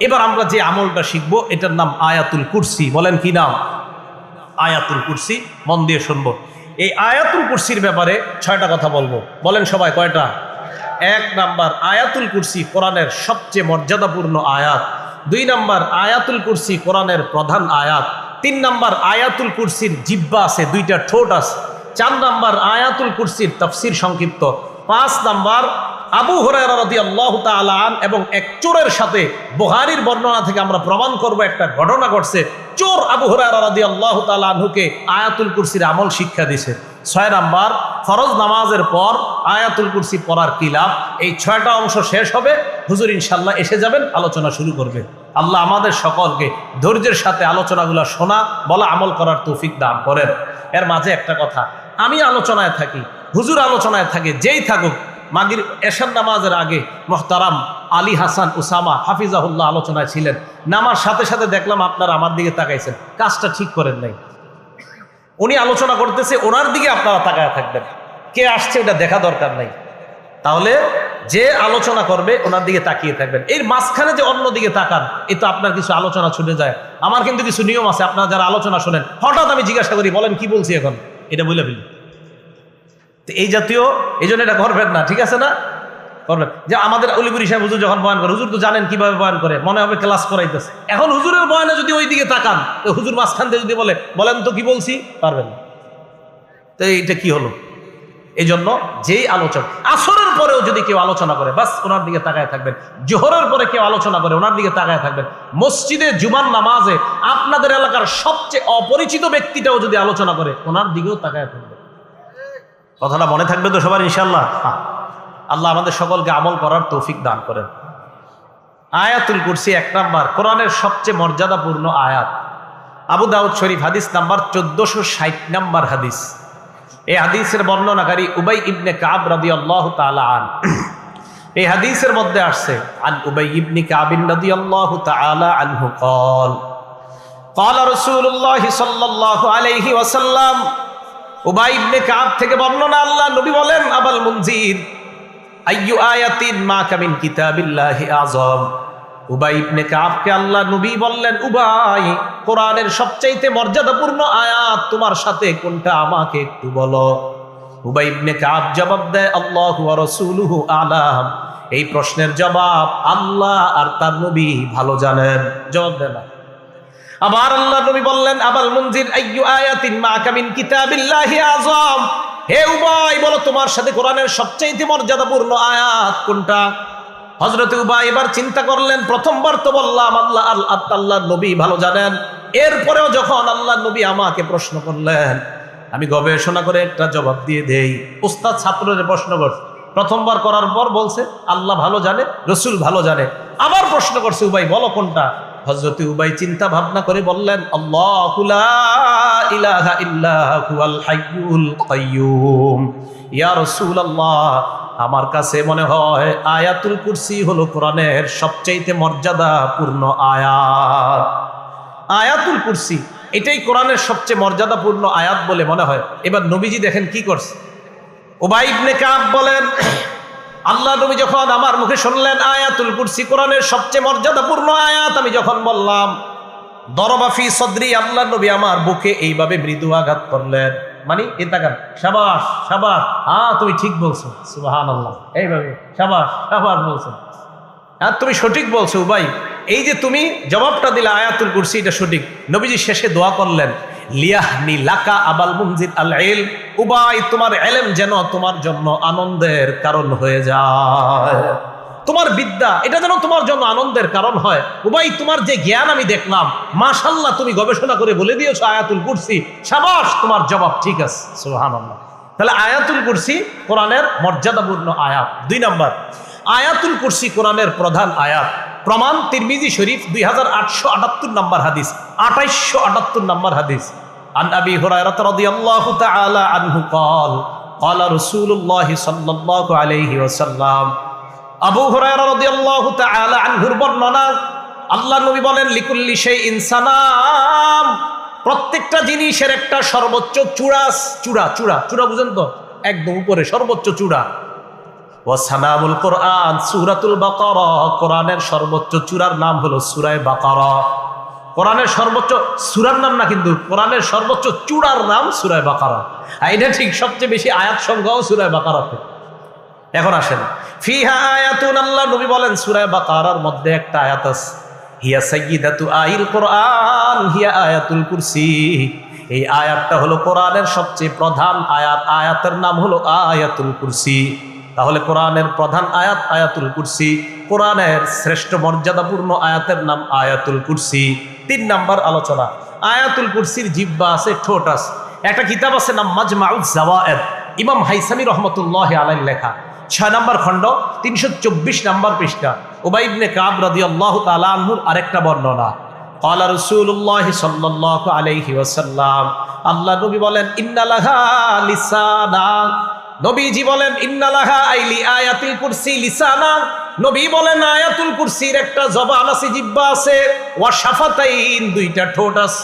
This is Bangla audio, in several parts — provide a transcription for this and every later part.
এবার আমরা যে আমলটা শিখব, এটার নাম আয়াতুল কুরসি। বলেন কি নাম? আয়াতুল কুরসি। মন দিয়ে শুনব। এই আয়াতুল কুরসির ব্যাপারে ছয়টা কথা বলব। বলেন সবাই কয়টা? এক নাম্বার, আয়াতুল কুরসি কোরআনের সবচেয়ে মর্যাদাপূর্ণ আয়াত। দুই নাম্বার, আয়াতুল কুরসি কোরআনের প্রধান আয়াত। তিন নাম্বার, আয়াতুল কুরসির জিব্বা আছে, দুইটা ঠোঁট আছে। চার নাম্বার, আয়াতুল কুরসির তফসির সংক্ষিপ্ত। পাঁচ নাম্বার আবু হরারদি এবং এক চোরের সাথে বুহারির বর্ণনা থেকে আমরা প্রমাণ করব একটা ঘটনা ঘটছে। চোর আবু হরারদি আল্লাহ তালাহুকে আয়াতুল কুরসির আমল শিক্ষা দিছে ছয় নাম্বার, ফরজ নামাজের পর আয়াতুল কুরসি পড়ার কি লাভ? এই ছয়টা অংশ শেষ হবে। হুজুর ইনশাল্লাহ এসে যাবেন, আলোচনা শুরু করবে। আল্লাহ আমাদের সকলকে ধৈর্যের সাথে আলোচনাগুলো শোনা, বলা, আমল করার তৌফিক দান করেন। এর মাঝে একটা কথা, আমি আলোচনায় থাকি, হুজুর আলোচনায় থাকে, যেই থাকুক মাগির এশার নামাজের আগে মোহতারাম আলী হাসান উসামা হাফিজাহুল্লাহ আলোচনায় ছিলেন। নামার সাথে সাথে দেখলাম আপনারা আমার দিকে তাকাইছেন। কাজটা ঠিক করেন নাই। উনি আলোচনা করতেছে, ওনার দিকে আপনারা তাকায় থাকবেন। কে আসছে এটা দেখা দরকার নাই। তাহলে যে আলোচনা করবে, ওনার দিকে তাকিয়ে থাকবেন। এর মাঝখানে যে অন্য দিকে তাকান, এ তো আপনার কিছু আলোচনা ছুটে যায়। আমার কিন্তু কিছু নিয়ম আছে, আপনারা যারা আলোচনা শোনেন, হঠাৎ আমি জিজ্ঞাসা করি, বলেন কি বলছি এখন? এটা বলে ফেলি। তো এই জাতীয়, এই জন্য এটা করবেন না, ঠিক আছে না? করবেন যে আমাদের অলিপুরি সাহেব হুজুর যখন বয়ান করে, হুজুর তো জানেন কীভাবে বয়ান করে, মনে হবে ক্লাস করাইতেছে। এখন হুজুরের বয়ানে যদি ওই দিকে তাকান, তো হুজুর মাঝখান যদি বলে, বলেন তো কি বলছি? পারবেন তো এইটা কি হলো? এই জন্য যেই আলোচনা আসরের পরেও যদি কেউ আলোচনা করে, বাস ওনার দিকে তাকায় থাকবেন। জোহরের পরে কেউ আলোচনা করে, ওনার দিকে তাকায় থাকবেন। মসজিদে জুমান নামাজে আপনাদের এলাকার সবচেয়ে অপরিচিত ব্যক্তিটাও যদি আলোচনা করে, ওনার দিকেও তাকায় থাকবেন। কথাটা মনে থাকবে তো সবার ইনশাল্লাহ হ্যাঁ। আল্লাহ আমাদের সকলকে আমল করার তৌফিক দান করেন আয়াতুল কুরসি এক নাম্বার কোরআনের সবচেয়ে মর্যাদাপূর্ণ আয়াত আবু দাউদ শরীফ হাদিস নাম্বার চোদ্দশো ষাট নাম্বার হাদিস এই হাদিসের বর্ণনাকারী উবাই ইবনে কাব রাদি আল্লাহ আন এই হাদিসের মধ্যে আসছে আন উবাই ইবনি কাবিন রাদি আল্লাহ তালা আনহু কল قال رسول الله صلى الله عليه وسلم উবাই ইবনে কাব থেকে বর্ণনা আল্লাহ নবী বলেন, আবাল মুনজির, আইয়ু আয়াতিন মা কামিন কিতাবিল্লাহি আযম। উবাই ইবনে কাবকে আল্লাহ নবী বললেন, উবাই, কোরআনের সবচাইতে মর্যাদাপূর্ণ আয়াত তোমার সাথে কোনটা আমাকে একটু বলো। উবাই ইবনে কাব জবাব দেয়, আল্লাহু ওয়া রাসূলুহু আলাম। এই প্রশ্নের জবাব আল্লাহ আর তার নবী ভালো জানেন। জবাব দেয় না। আবার আল্লাহ নবী বললেন, আবাল মঞ্জির আইয়ু আয়াতিন মা কামিন কিতাবিল্লাহি আযম? হে উবাই, বলো তোমার সাথে কোরআনের সবচেয়ে মর্যাদাপূর্ণ আয়াত কোনটা? হজরত উবাই এবার চিন্তা করলেন, প্রথমবার তো বললাম, আল্লাহ আল্লাহ আল্লাহ নবী ভালো জানেন। এরপরেও যখন আল্লাহ নবী আমাকে প্রশ্ন করলেন, আমি গবেষণা করে একটা জবাব দিয়ে দেই। উস্তাদ ছাত্রদের প্রশ্ন করছে। প্রথমবার করার পর বলছে, আল্লাহ ভালো জানে, রসুল ভালো জানে। আবার প্রশ্ন করছে, উবাই, বলো কোনটা? হজরত উবাই চিন্তা ভাবনা করে বললেন আমার কাছে মনে হয় আয়াতুল কুরসি হলো কোরআনের সবচাইতে মর্যাদাপূর্ণ আয়াত। আয়াতুল কুরসি, এটাই কোরআনের সবচেয়ে মর্যাদাপূর্ণ আয়াত বলে মনে হয়। এবার নবীজি দেখেন কি করছে? ওবাই ইবনে কাব বলেন আল্লাহ নবী যখন আমার মুখে শুনলেন আয়াতুল কুরসি, কোরআনের সবচেয়ে মর্যাদাপূর্ণ আয়াত, আমি যখন বললাম দরবাফি সদরি, আল্লাহ নবী আমার বুকে এইভাবে মৃদু আঘাত করলেন। মানে এ তাকান সাবাস সাবাস। হ্যাঁ তুমি ঠিক বলছো। সুবাহান আল্লাহ এইভাবে, সাবাস সাবাস বলছো। হ্যাঁ তুমি সঠিক বলছো ভাই। এই যে তুমি জবাবটা দিলে আয়াতুল কুরসি, এটা সঠিক। নবীজি শেষে দোয়া করলেন লিয়াহনি লাকা আবাল মুনজির আল ইল উবাই, তোমার এলেম যেন তোমার জন্য আনন্দের কারণ হয়ে যায়। তোমার বিদ্যা, এটা যেন তোমার জন্য আনন্দের কারণ হয়। উবাই, তোমার যে জ্ঞান আমি দেখলাম মাশাল্লাহ তুমি গবেষণা করে বলে দিয়েছ আয়াতুল কুরসি। সাবাস, তোমার জবাব ঠিক আছে, সুবহানাল্লাহ। তাহলে আয়াতুল কুরসি কোরআনের মর্যাদাপূর্ণ আয়াত। দুই নম্বর, আয়াতুল কুরসি কোরআনের প্রধান আয়াত। প্রমাণ তিরমিজি শরীফ দুই হাজার আটশো আটাত্তর নম্বর হাদিস আঠাইশশো আটাত্তর নম্বর হাদিস عن أبي هريرة رضي الله تعالى عنه قال قال رسول الله صلى الله عليه وسلم আবু হুরায়রা রাদিয়াল্লাহু তাআলা আনহুর বর্ণনা আল্লাহ নবী বলেন লিকুল্লি সেই ইনসানাম প্রত্যেকটা জিনিসের একটা সর্বোচ্চ চূড়া চূড়া চূড়া চূড়া বুঝেন তো একদম উপরে সর্বোচ্চ চূড়া ও কোরআন, সুরাতুল বাকারা। কোরআনের সর্বোচ্চ চূড়ার নাম হলো সুরায় বাকারা। কোরআনের সর্বোচ্চ সুরার নাম না, কিন্তু কোরআনের সর্বোচ্চ চূড়ার নাম সুরায় বাকারা। আর এটা ঠিক সবচেয়ে বেশি আয়াত সংখ্যাও সুরায় বাকারাতে এখন আসেন। ফিহা আয়াতুন আল্লাহ, নবী বলেন সুরায় বাকারার মধ্যে একটা আয়াত আছে। হিয়া সাইয়্যিদাতু আইল কোরআন, হিয়া আয়াতুল কুরসি। এই আয়াতটা হলো কোরআনের সবচেয়ে প্রধান আয়াত। আয়াতের নাম হলো আয়াতুল কুরসি। তাহলে কোরআনের প্রধান আয়াত আয়াতুল কুরসি, কোরআনের শ্রেষ্ঠ মর্যাদাপূর্ণ আয়াতের নাম আয়াতুল কুরসি। তিন নাম্বার আলোচনা, আয়াতুল কুরসির জিব্বা আছে ঠোঁট আছে। একটা কিতাব আছে নাম মাজমাউদ জাওয়ায়েদ ইমাম হাইসামি রহমতুল্লাহ আলাই লেখা। ছয় নম্বর খণ্ড, তিনশো চব্বিশ নম্বর পৃষ্ঠা। ওবাইবনে কাব রদি আল্লাহ তালাহুর আরেকটা বর্ণনা কলা রসুল্লাহ সাল্লাহ আলাইহি ওসাল্লাম আল্লাহ নবী বলেন, ইন্নালাহা লিসানা নবীজি বলেন ইন্নালাহা আইলি আয়াতুল কুরসি লিসানা। নবী বলেন আয়াতুল কুরসির একটা জবান আছে জিব্বা আছে। ওয়া শাফাতাইন দুইটা ঠোঁট আছে।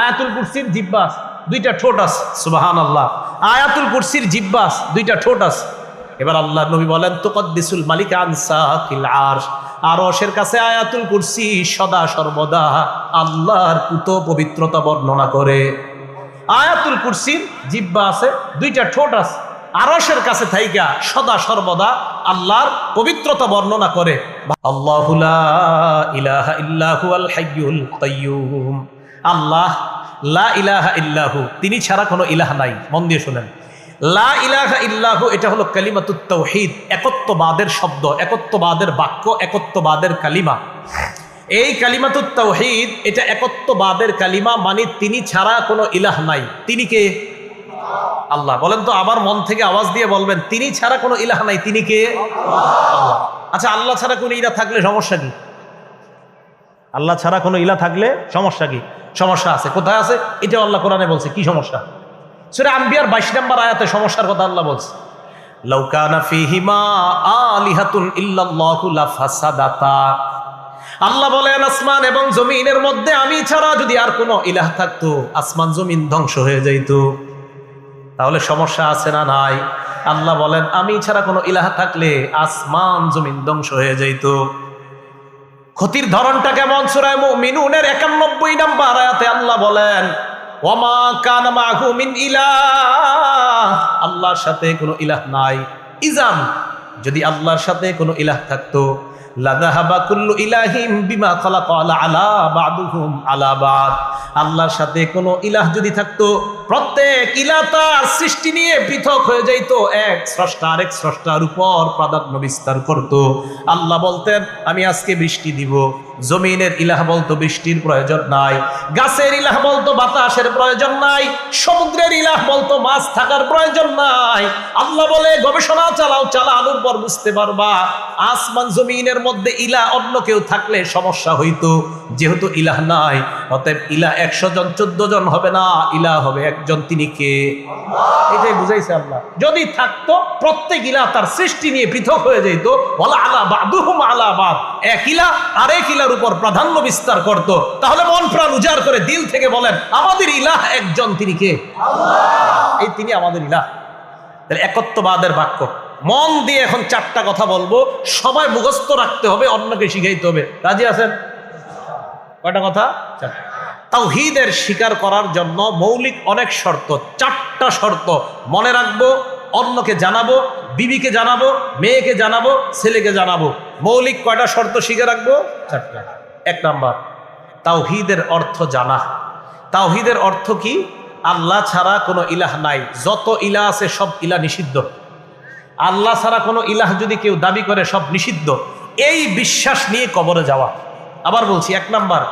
আয়াতুল কুরসির জিব্বা আছে, দুইটা ঠোঁট আছে সুবহানাল্লাহ। আয়াতুল কুরসির জিব্বা আছে, দুইটা ঠোঁট আছে। এবার আল্লাহ নবী বলেন তুকদ্দিসুল মালিক আনসাকিল আরশ। আরশের কাছে আয়াতুল কুরসি সদা সর্বদা আল্লাহর পুত পবিত্রতা বর্ণনা করে। আয়াতুল কুরসির জিব্বা আছে দুইটা ঠোঁট আছে। আরশের কাছে থাইকা সদা সর্বদা আল্লাহর পবিত্রতা বর্ণনা করে। আল্লাহু লা ইলাহা ইল্লাহু তিনি ছাড়া কোনো ইলাহ নাই। মন দিয়ে শুনেন। লা ইলাহা ইল্লাহু এটা হলো কালিমাতুত তাওহীদ, একত্ববাদের শব্দ, একত্ববাদের বাক্য, একত্ববাদের কালিমা। এই কালিমাতুত তাওহীদ, এটা একত্ববাদের কালিমা মানে তিনি ছাড়া কোনো ইলাহ নাই। তিনি কে? আল্লাহ। বলেন তো, আমার মন থেকে আওয়াজ দিয়ে বলবেন, তিনি ছাড়া কোনো ইলাহ নাই, তিনি কে? আচ্ছা আল্লাহ ছাড়া কোনো ইলাহ থাকলে সমস্যা কি? আল্লাহ ছাড়া কোনো ইলা থাকলে সমস্যা কি? সমস্যা আছে। কোথায় আছে? এটা আল্লাহ কোরআনে বলছে। কি সমস্যা? সুরে আম্বিয়ার বাইশ নম্বর আয়াতে সমস্যার কথা আল্লাহ বলছে। আল্লাহ বলেন, আসমান এবং জমিনের মধ্যে আমি ছাড়া যদি আর কোনো ইলাহ থাকতো, আসমান জমিন ধ্বংস হয়ে যাইতো। তাহলে সমস্যা আছে না নাই? আল্লাহ বলেন, আমি ছাড়া কোনো ইলাহা থাকলে আসমান জমিন ধ্বংস হয়ে যাইতো। ক্ষতির ধরনটা কেমন? সুরায় মিনুনের একানব্বই নাম্বার আয়াতে আল্লাহ বলেন ওমা কান মাহু মিন ইলাহ। আল্লাহর সাথে কোনো ইলাহ নাই। ইজাম যদি আল্লাহর সাথে কোনো ইলাহ থাকতো আল্লাহর সাথে কোনো ইলাহ যদি থাকতো প্রত্যেক ইলাহ তার সৃষ্টি নিয়ে পৃথক হয়ে যাইত। এক স্রষ্টা, আরেক স্রষ্টার উপর প্রাধান্য বিস্তার করত। আল্লাহ বলতেন, আমি আজকে বৃষ্টি দিব। জমিনের ইলাহ বলতো বৃষ্টির প্রয়োজন নাই। গাছের ইলাহ বলতো বাতাসের প্রয়োজন নাই। সমুদ্রের ইলাহ বলতো মাছ থাকার প্রয়োজন নাই। আল্লাহ বলে, গবেষণা চালাও, চালানোর পর বুঝতে পারবা, আসমান জমিনের মধ্যে ইলা অন্য কেউ থাকলে সমস্যা হইতো। যেহেতু ইলাহ নাই অতএব ইলা একশো জন চোদ্দ জন হবে না ইলা হবে একজন তিনি কে? এটাই বুঝাইছে আল্লাহ। যদি থাকতো প্রত্যেক ইলা তার সৃষ্টি নিয়ে পৃথক হয়ে যেত বলা আলা বাদুহুম আলা বাদ। এক ইলা আরেক ইলার উপর প্রাধান্য বিস্তার করত। তাহলে মন প্রাণ উজাড় করে দিল থেকে বলেন আমাদের ইলাহ একজন তিনি কে? এই তিনি আমাদের ইলাহ। তাহলে একত্ববাদের বাক্য। মন দিয়ে এখন চারটা কথা বলব সবাই মুখস্থ রাখতে হবে অন্যকে শিখাইতে হবে। রাজি আছেন? কয়টা কথা? তাওহিদের স্বীকার করার জন্য মৌলিক অনেক শর্ত, চারটা শর্ত মনে রাখব, অন্যকে জানাব, বিবিকে জানাব, মেয়েকে জানাব, ছেলেকে জানাব। মৌলিক কয়টা শর্ত শিখে রাখব? চারটা। এক নাম্বার, তাওহিদের অর্থ জানা। তাওহিদের অর্থ কি? আল্লাহ ছাড়া কোনো ইলাহ নাই, যত ইলাহ আছে সব ইলা নিষিদ্ধ। আল্লাহ ছাড়া কোনো ইলাহ যদি কেউ দাবি করে সব নিষিদ্ধ। এই বিশ্বাস নিয়ে কবরে যাওয়া। আবার বলছি, এক নাম্বার,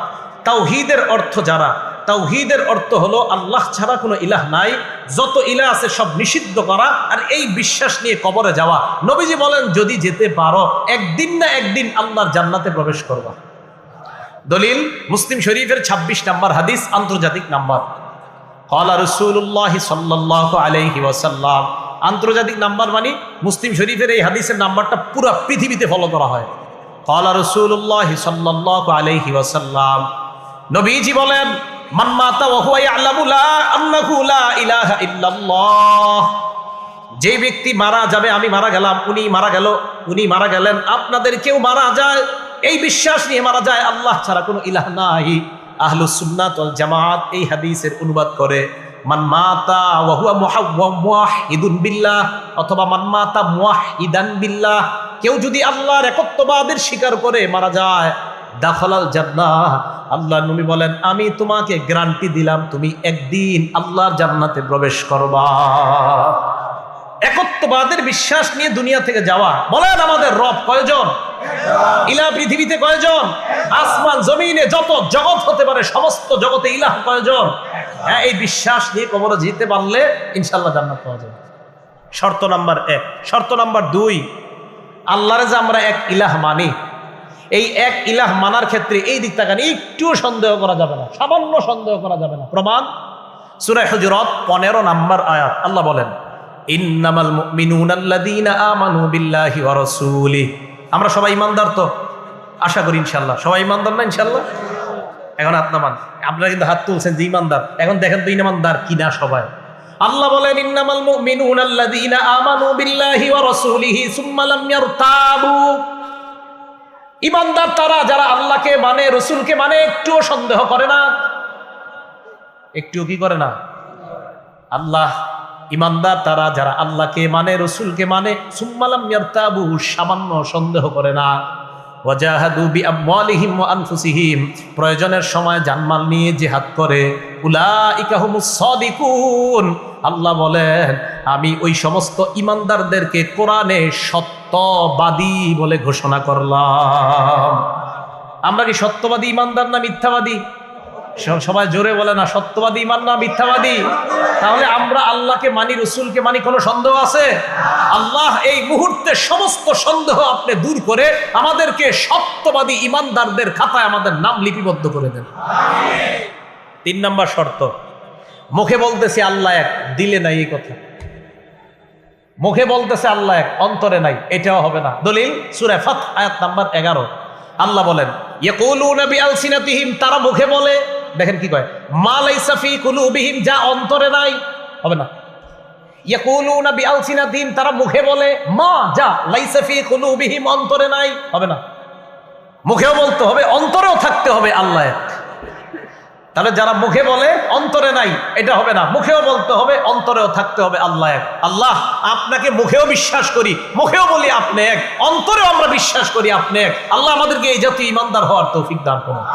তাওহিদের অর্থ জানা তাওহিদের অর্থ হলো আল্লাহ ছাড়া কোনো ইলাহ নাই, যত ইলাহ আছে সব নিষিদ্ধ করা, আর এই বিশ্বাস নিয়ে কবরে যাওয়া। নবীজি বলেন, যদি যেতে পারো, একদিন না একদিন আল্লাহর জান্নাতে প্রবেশ করবা। দলিল, মুসলিম শরীফের ২৬ নাম্বার হাদিস, আন্তর্জাতিক নাম্বার। কলা রসুল্লাহ সাল্লাহ আলাইহি ওয়াসাল্লাম। আন্তর্জাতিক নাম্বার মানে মুসলিম শরীফের এই হাদিসের নাম্বারটা পুরো পৃথিবীতে ফলো করা হয়। কলা রসুল্লাহ সাল্লাহ আলাইহি ওয়াসাল্লাম নবীজি বলেন মান মাতা ওয়া হুয়া ইয়ালামু লা আন্নাহু লা ইলাহা ইল্লাল্লাহ যে ব্যক্তি মারা যাবে, আমি মারা গেলাম, উনি মারা গেল, উনি মারা গেলেন, আপনাদের কেউ মারা যায়? এই বিশ্বাস নিয়ে মারা যায়, আল্লাহ ছাড়া কোনো ইলাহ নাই। আহলুস সুন্নাত জামাত এই হাদিসের অনুবাদ করে, মান মাতা ওয়া হুয়া মুহাওয়া মুওয়াহিদুন বিল্লাহ অথবা মান মাতা মুওয়াহিদান বিল্লাহ কেউ যদি আল্লাহর একত্ববাদের স্বীকার করে মারা যায়, দাখলাল জান্নাহ। আল্লাহ নবী বলেন, আমি তোমাকে গ্যারান্টি দিলাম, তুমি একদিন আল্লাহর জান্নাতে প্রবেশ করবা। একত্ববাদের বিশ্বাস নিয়ে দুনিয়া থেকে যাওয়া। বলেন আমাদের রব কয়জন? ইলা পৃথিবীতে কয়জন? আসমান, জমিনে যত জগৎ হতে পারে, সমস্ত জগতে ইলাহ কয়জন? হ্যাঁ এই বিশ্বাস নিয়ে কবরে যেতে পারলে ইনশাল্লাহ জান্নাত পাওয়া যাবে। শর্ত নাম্বার এক। শর্ত নাম্বার দুই আল্লাহরে যে আমরা এক ইলাহ মানি, এই এক ইলাহ মানার ক্ষেত্রে এই দিক তাকান একটুও সন্দেহ করা যাবে না, সামান্য সন্দেহ করা যাবে না। প্রমাণ সুরায় হুজুরত পনেরো নাম্বার আয়াত, আল্লাহ বলেন, ইন্নামাল মুমিনুনা আল্লাযীনা আমানু বিল্লাহি ওয়া রাসূলিহি আমরা সবাই ইমানদার তো? আশা করি ইনশাআল্লাহ। সবাই ইমানদার না ইনশাআল্লাহ? এখন হাত আপনারা কিন্তু হাত তুলছেন যে ইমানদার। এখন দেখেন তো ইমানদার কিনা সবাই। আল্লাহ বলেন, ইন্নামাল মুমিনুনা আল্লাযীনা আমানু বিল্লাহি ওয়া রাসূলিহি সুম্মা লাম ইয়ারতাবু। ইমানদার তারা যারা আল্লাহকে মানে রসুলকে মানে একটুও সন্দেহ করে না। একটুও কি করে না? আল্লাহ, ইমানদার তারা যারা আল্লাহকে মানে রসুলকে মানে সুম্মালাম ইয়ারতাবু, সামান্য সন্দেহ করে না। আনফুসিহিম। প্রয়োজনের সময় জানমাল নিয়ে জিহাদ করে। আল্লাহ বলেন, আমি ওই সমস্ত ইমানদারদেরকে কোরআনে সত্যবাদী বলে ঘোষণা করলাম। আমরা কি সত্যবাদী, ইমানদার না মিথ্যাবাদী? সবাই জোরে বলে না, সত্যবাদী ইমান না, মিথ্যাবাদী। তাহলে আমরা আল্লাহকে মানি, রসুলকে মানি, কোনো সন্দেহ আছে? আল্লাহ এই মুহূর্তে সমস্ত সন্দেহ আপনি দূর করে আমাদেরকে সত্যবাদী ইমানদারদের খাতায় আমাদের নাম লিপিবদ্ধ করে দেন। তিন নম্বর শর্ত, মুখে বলতেছে আল্লাহ এক, দিলে নাই এই কথা। মুখে বলতেছে আল্লাহ এক, অন্তরে নাই, এটাও হবে না। দলিল, সুরে ফাত আয়াত নাম্বার এগারো। আল্লাহ বলেন, ইয়াকুলুনা বিআলসিনাতিহিম, তারা মুখে বলে দেখেন কি কয়, মা লাইসা ফি কুলুবিহিম যা অন্তরে নাই। হবে না। তারা মুখে বলে, মা, যা, লাইসা ফি অন্তরে নাই হবে না। মুখেও বলতে হবে, অন্তরেও থাকতে হবে আল্লাহ তাহলে যারা মুখে বলে, অন্তরে নাই এটা হবে না। মুখেও বলতে হবে, অন্তরেও থাকতে হবে আল্লাহ এক আল্লাহ, আপনাকে মুখেও বিশ্বাস করি, মুখেও বলি আপনি এক অন্তরেও আমরা বিশ্বাস করি আপনি এক আল্লাহ আমাদেরকে এই জাতীয় ইমানদার হওয়ার তৌফিক দান করুন।